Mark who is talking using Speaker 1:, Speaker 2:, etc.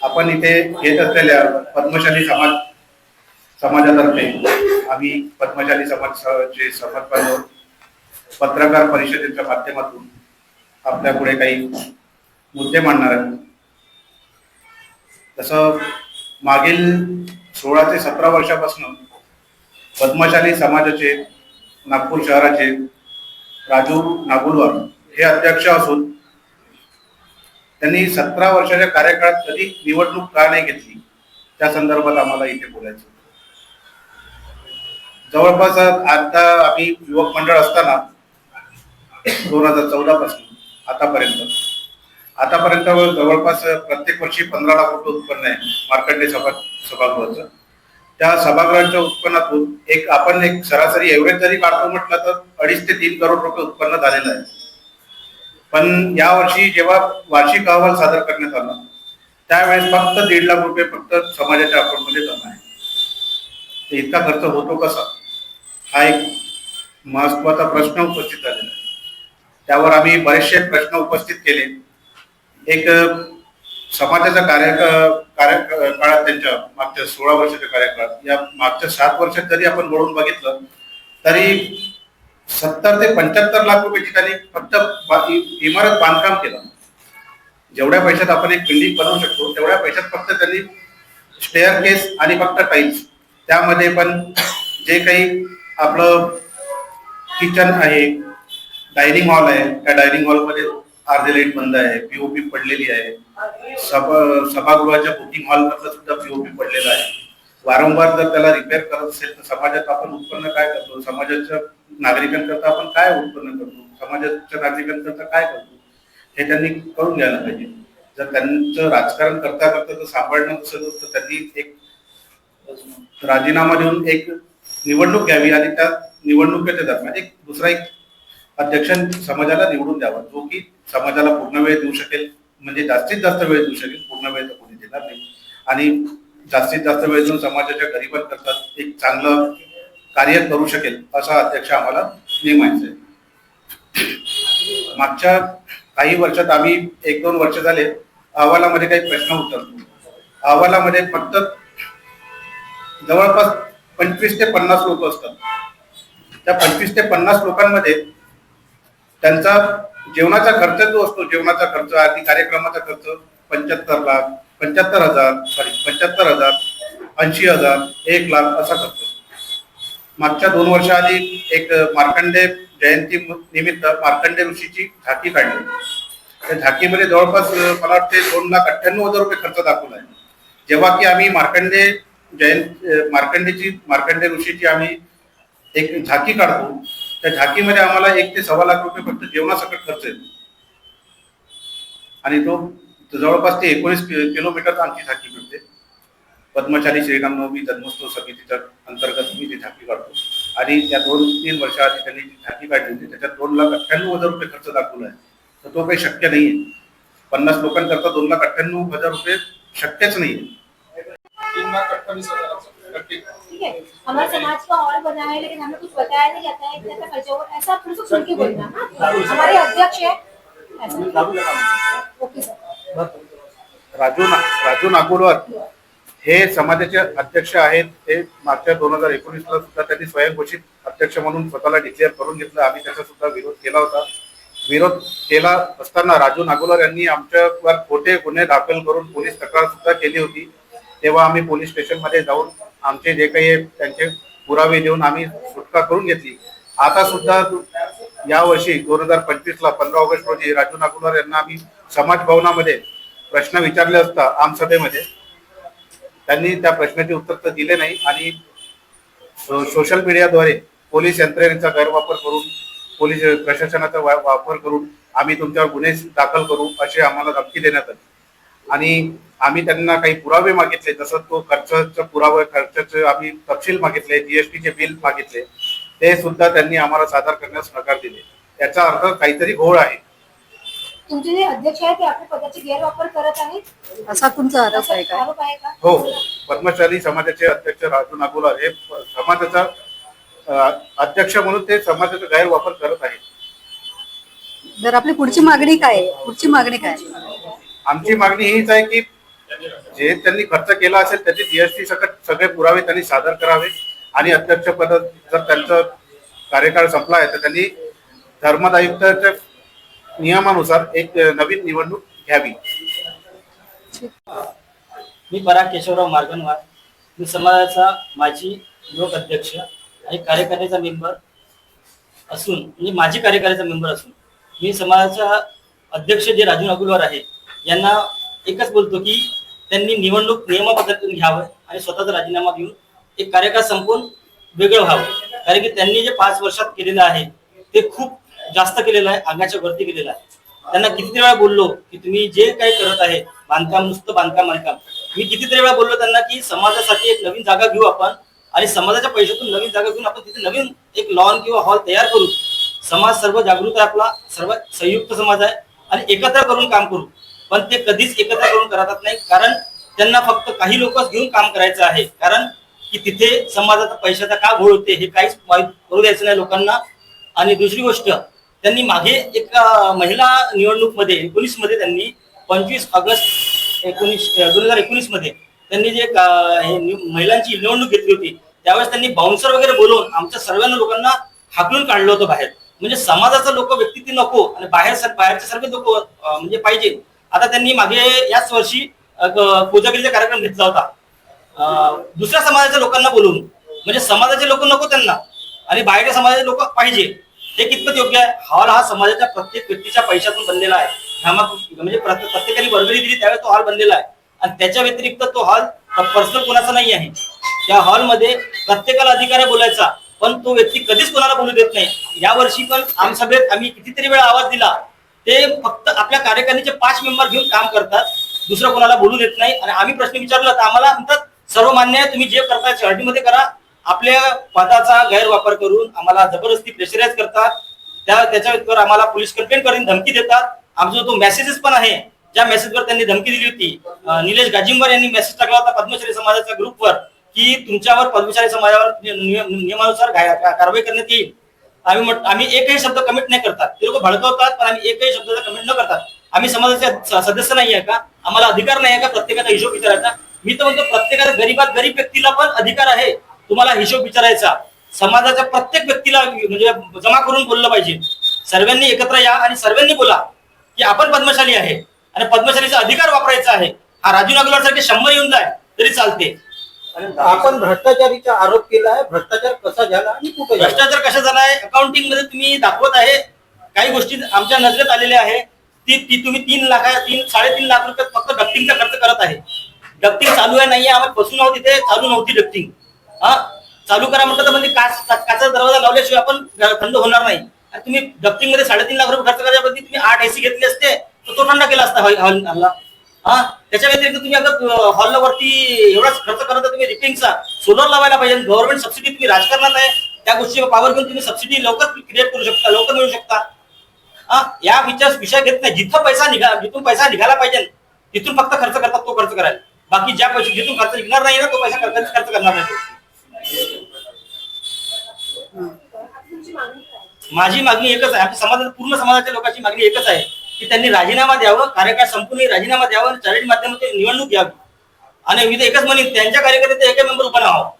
Speaker 1: आपण इथे घेत असलेल्या पद्मशाली समाज समाजातर्फे आम्ही पद्मशाली समाजचे समाज बांधव पत्रकार परिषदेच्या माध्यमातून आपल्या पुढे काही मुद्दे मांडणार आहेत. तसं मागील सोळा ते सतरा वर्षापासून पद्मशाली समाजाचे नागपूर शहराचे राजू नागुलवार हे अध्यक्ष असून त्यांनी सतरा वर्षाच्या कार्यकाळात कधी निवडणूक का नाही घेतली? त्या संदर्भात आम्हाला इथे बोलायचं जवळपास आता आम्ही युवक मंडळ असताना दोन हजार चौदा पासून आतापर्यंत. आतापर्यंत जवळपास प्रत्येक वर्षी पंधरा लाख रुपये उत्पन्न आहे मार्कंडे सभा सभागृहाचं. त्या सभागृहाच्या उत्पन्नातून एक आपण एक सरासरी एव्हरेज जरी काढतो म्हटलं तर अडीच ते तीन करोड रुपये उत्पन्न झालेलं आहे. पण यावर्षी जेव्हा वार्षिक अहवाल सादर करण्यात आला त्यावेळेस फक्त दीड लाख रुपये फक्त समाजाच्या अकाउंटमध्ये जमा आहे. इतका खर्च होतो कसा? हा एक महत्त्वाचा प्रश्न उपस्थित झालेला आहे. त्यावर आम्ही बरेचसे प्रश्न उपस्थित केले. एक समाजाचा कार्य कार्य काळात त्यांच्या मागच्या सोळा वर्षाच्या कार्यकाळात या मागच्या सात वर्षात जरी आपण वळून बघितलं तरी सत्तर ते पंच्याहत्तर लाख रुपयाची त्यांनी फक्त बा- इ- इमारत बांधकाम केलं. जेवढ्या पैशात आपण एक बिल्डिंग बनवू शकतो तेवढ्या पैशात फक्त त्यांनी स्टेअर केस आणि फक्त टाईल्स त्यामध्ये पण जे काही आपलं किचन आहे डायनिंग हॉल आहे. त्या डायनिंग हॉलमध्ये अर्धे लाइट बंद आहे पीओपी पडलेली आहे. सभा सभागृहाच्या बुकिंग हॉलमधलं सुद्धा पीओपी पडलेलं आहे. वारंवार जर त्याला रिपेअर करत असेल तर समाजात आपण उत्पन्न काय करतो? समाजाच्या नागरिकांकरता आपण काय उत्पन्न करतो? समाजाच्या नागरिकांकरता काय करतो? हे त्यांनी करून घ्यायला पाहिजे. जर त्यांचं राजकारण करता करता जर सांभाळणं नसेल तर त्यांनी एक राजीनामा देऊन एक निवडणूक घ्यावी आणि त्या निवडणुकीच्या दरम्यान एक दुसरा एक अध्यक्ष समाजाला निवडून द्यावा जो की समाजाला पूर्ण वेळ देऊ शकेल. म्हणजे जास्तीत जास्त वेळ देऊ शकेल. पूर्ण वेळ तर कोणी देणार नाही. आणि जास्तीत जास्त वेळ देऊन समाजाच्या गरीबांकरता एक चांगलं कार्य करू शकेल असा अध्यक्ष आम्हाला नेमायचा आहे मागच्या काही वर्षात आम्ही एक दोन वर्ष झाले अहवालामध्ये काही प्रश्न उतरतो अहवालामध्ये फक्त जवळपास पंचवीस ते पन्नास लोक असतात. त्या पंचवीस ते पन्नास लोकांमध्ये त्यांचा जेवणाचा खर्च जो असतो जेवणाचा खर्च आधी कार्यक्रमाचा खर्च पंच्याहत्तर लाख पंच्याहत्तर हजार सॉरी पंच्याहत्तर हजार ऐंशी हजार एक लाख असा खर्च. मागच्या दोन वर्षाआधी एक मार्कंडे जयंती निमित्त मार्कंडे ऋषीची झाकी काढली. त्या झाकीमध्ये जवळपास मला वाटते दोन लाख अठ्ठ्याण्णव हजार रुपये खर्च दाखवला आहे. जेव्हा की आम्ही मार्कंडे जयंत मार्कंडेची मार्कंडे ऋषीची आम्ही एक झाकी काढतो. त्या झाकीमध्ये आम्हाला एक ते सव्वा लाख रुपये फक्त जेवणासकट खर्च येतो. आणि तो जवळपास ते एकोणीस कि- किलोमीटर आमची झाकी मिळते. पद्मशाली श्रीरामनवमी जन्मोत्सव समितीच्या मी ती झाकी काढतो आणि या दोन तीन वर्षाआधी त्यांनी जी झाकी काढली होती त्याच्यात दोन लाख अठ्ठ्याण्णव हज़ार रुपये खर्च दाखवला आहे. तर तो काही शक्य नाही आहे पन्नास लोकांकरता दोन लाख अठ्ठ्याण्णव हज़ार रुपये शक्यच नाही आहे
Speaker 2: तीन लाख
Speaker 3: है हमारे समाज का और बना है लेकिन हमें कुछ बताया नहीं जाता है इतना खर्चा ऐसा थोड़ा सा खुल के बोलना हमारे अध्यक्ष है. Okay sir.
Speaker 1: राजू ना राजू नागुरवर हे समाजाचे अध्यक्ष आहेत ते मागच्या दोन हजार एकोणीसला सुद्धा त्यांनी स्वयंघोषित अध्यक्ष म्हणून स्वतःला डिक्लेअर करून घेतलं. आम्ही त्याचा सुद्धा विरोध केला होता. विरोध केला असताना राजू नागुलर यांनी आमच्यावर खोटे गुन्हे दाखल करून पोलीस तक्रार सुद्धा केली होती. तेव्हा आम्ही पोलीस स्टेशनमध्ये जाऊन आमचे जे काही त्यांचे पुरावे देऊन आम्ही सुटका करून घेतली. आता सुद्धा या वर्षी दोन हजार पंचवीस ला पंधरा ऑगस्ट रोजी राजू नागुलर यांना आम्ही समाज भवनामध्ये प्रश्न विचारले असता आमसभेमध्ये. त्यांनी त्या प्रश्नाचे उत्तर तर दिले नाही आणि सो- सोशल मीडियाद्वारे पोलीस यंत्रणेचा गैरवापर करून पोलीस प्रशासनाचा वा- वापर करून आम्ही तुमच्यावर गुन्हे दाखल करू असे आम्हाला धमकी देण्यात आली. आणि आम्ही त्यांना काही पुरावे मागितले जसं तो खर्चाचा पुरावे खर्चाचे आम्ही तपशील मागितले जीएसटीचे बिल मागितले ते सुद्धा त्यांनी आम्हाला सादर करण्यास नकार दिले. याचा अर्थ काहीतरी घोळ आहे.
Speaker 3: तुमचे जे अध्यक्ष आहे ते आपल्या पदाचे गैरवापर करत आहेत
Speaker 4: असा तुमचा आरोप आहे का
Speaker 3: आरोप आहे का
Speaker 1: हो पद्मशाली समाजाचे अध्यक्ष राजू नागुलार हे समाजाचा अ, अध्यक्ष म्हणून ते समाजाचा गैरवापर करत आहेत
Speaker 4: तर आपली पुढची मागणी काय आहे पुढची मागणी काय आहे?
Speaker 1: आमची मागणी हीच आहे की. जे त्यांनी खर्च केला असेल त्याचे जीएसटी सकट सगळे पुरावे त्यांनी सादर करावे आणि अध्यक्षपद जर त्यांचं कार्यकाळ संपला आहे तर त्यांनी धर्मदायुक्ताच्या नियमानुसार एक नवीन निवडणूक घ्यावी.
Speaker 4: मी परा केशवराव मार्गनवार. मी समाजाचा माजी युवक अध्यक्ष आणि कार्यकारिणीचा मेंबर असून म्हणजे माजी कार्यकारिणीचा मेंबर असून मी समाजाचा अध्यक्ष जे राजू अगुलवार आहे यांना एकच बोलतो की त्यांनी निवडणूक नियमाबद्दल घ्यावं आणि स्वतःचा राजीनामा घेऊन एक कार्यकाळ संपवून वेगळं व्हावं. कारण की त्यांनी जे पाच वर्षात केलेलं आहे ते खूप जास्त केलेलं आहे अंगाच्या वरती केलेलं आहे. त्यांना कितीतरी वेळा बोललो की तुम्ही जे काही करत आहे बांधकाम नुसतं बांधकाम बांधकाम. मी कितीतरी वेळा बोललो त्यांना की समाजासाठी एक नवीन जागा घेऊ आपण आणि समाजाच्या पैशातून नवीन जागा घेऊन आपण तिथे नवीन एक लॉन किंवा हॉल तयार करू. समाज सर्व जागृत आहे आपला सर्व संयुक्त समाज आहे आणि एकत्र करून काम करू. पण ते कधीच एकत्र करून करतात नाही कारण त्यांना फक्त काही लोकच घेऊन काम करायचं आहे. कारण की तिथे समाजाचा पैशाचा का घोळ होते हे काहीच करू द्यायचं नाही लोकांना. आणि दुसरी गोष्ट त्यांनी मागे एक महिला निवडणूकमध्ये एकोणीसमध्ये त्यांनी पंचवीस ऑगस्ट एकोणीस दोन हजार एकोणीसमध्ये त्यांनी जे हे महिलांची निवडणूक घेतली होती त्यावेळेस त्यांनी बाउन्सर वगैरे बोलवून आमच्या सर्वांना लोकांना हाकलून काढलं होतं बाहेर. म्हणजे समाजाचं लोक व्यक्ती नको आणि बाहेर सर- बाहेरचे सर्व लोक म्हणजे पाहिजे. आता त्यांनी मागे याच वर्षी क- कोजागिरीचा कार्यक्रम घेतला होता. दुसऱ्या समाजाच्या लोकांना बोलून. म्हणजे समाजाचे लोक नको त्यांना. आणि बाहेरच्या समाजाचे लोक पाहिजे. हे कितपत योग्य आहे? हॉल हा समाजाच्या प्रत्येक व्यक्तीच्या पैशातून बनलेला आहे. म्हणजे प्रत्येकाने वर्गणी दिली त्यावेळेस तो हॉल बनलेला आहे. आणि त्याच्या व्यतिरिक्त तो हॉल पर्सनल कोणाचा नाही आहे. त्या हॉलमध्ये प्रत्येकाला अधिकार आहे बोलायचा पण तो व्यक्ती कधीच कोणाला बोलू देत नाही. यावर्षी पण आमसभेत आम्ही कितीतरी वेळा आवाज दिला. ते फक्त आपल्या कार्यकारिणीचे पाच मेंबर घेऊन काम करतात. दुसरं कोणाला बोलू देत नाही. आणि आम्ही प्रश्न विचारला तर आम्हाला म्हणतात सर्व मान्य आहे तुम्ही जे करतायमध्ये करा. आपल्या पदाचा गैरवापर करून आम्हाला जबरदस्ती प्रेशराईज करतात. त्या त्याच्यावर आम्हाला पोलीस कंप्लेंट करून धमकी देतात. आमचा जो मेसेजेस पण आहे ज्या मेसेजवर त्यांनी धमकी दिली होती निलेश गाजिंबर यांनी मेसेज टाकला होता पद्मश्री समाजाच्या ग्रुपवर की तुमच्यावर पद्मशाली समाजावर नियमानुसार कारवाई करण्यात येईल. आम्ही आम्ही एकही शब्द कमिट नाही करतात. ते लोक भडकवतात पण आम्ही एकही शब्दाचा कमिट न करतात आम्ही समाजाचे सदस्य नाही आहे का? आम्हाला अधिकार नाही आहे का? प्रत्येकाचा हिशोब विचारायचा. मी तर म्हणतो प्रत्येकाचा गरीबात गरीब व्यक्तीला पण अधिकार आहे. तुम्हाला हिशोब विचारायचा. समाजाच्या प्रत्येक व्यक्तीला म्हणजे जमा करून बोललं पाहिजे. सर्वांनी एकत्र या आणि सर्वांनी बोला की आपण पद्मशाली आहे आणि पद्मशालीचा अधिकार वापरायचा आहे. हा राजू नागोलवार सारखे शंभर येऊन जाय तरी चालते.
Speaker 5: आपण भ्रष्टाचारीचा आरोप केला आहे भ्रष्टाचार कसा झाला आणि कुठे झाला?
Speaker 4: भ्रष्टाचार कशा झालाय अकाउंटिंगमध्ये तुम्ही दाखवत आहे. काही गोष्टी आमच्या नजरेत आलेल्या आहे. ती ती तुम्ही तीन लाख तीन साडेतीन लाख रुपये फक्त डक्टिंगचा खर्च करत आहे. डक्टिंग चालू आहे नाहीये आम्हाला बसून आहोत तिथे चालू नव्हती डक्टिंग हा चालू करा म्हटलं तर म्हणजे काच काचा दरवाजा लावल्याशिवाय आपण थंड होणार नाही. आणि तुम्ही डक्टिंगमध्ये साडेतीन लाख रुपये खर्च करण्याबद्दल तुम्ही आठ एसी घेतले असते तर तो थंड केला असता हॉल हॉलला. हा त्याच्या व्यतिरिक्त तुम्ही अगर हॉलला वरती एवढाच खर्च करत तुम्ही रिपेरिंगचा सोलर लावायला पाहिजे गव्हर्नमेंट सबसिडी तुम्ही राजकारणात आहे त्या गोष्टी पावर घेऊन तुम्ही सबसिडी लवकर क्रिएट करू शकता लवकर मिळू शकता. हा या विचार विषय घेत नाही. जिथं पैसा निघा जिथून पैसा निघाला पाहिजे तिथून फक्त खर्च करतात तो खर्च करायला. बाकी ज्या पैसे जिथून खर्च निघणार नाही ना तो पैसा खर्च खर्च करणार नाही. माझी मागणी एकच आहे. आमच्या समाजात पूर्ण समाजाच्या लोकांची मागणी एकच आहे की त्यांनी राजीनामा द्यावं कार्यकाळ संपूर्ण राजीनामा द्यावं आणि चॅरिटी माध्यमातून निवडणूक घ्यावी. आणि मी तर एकच म्हणेन त्यांच्या कार्यकर्ते एक मेंबर उभा राहावं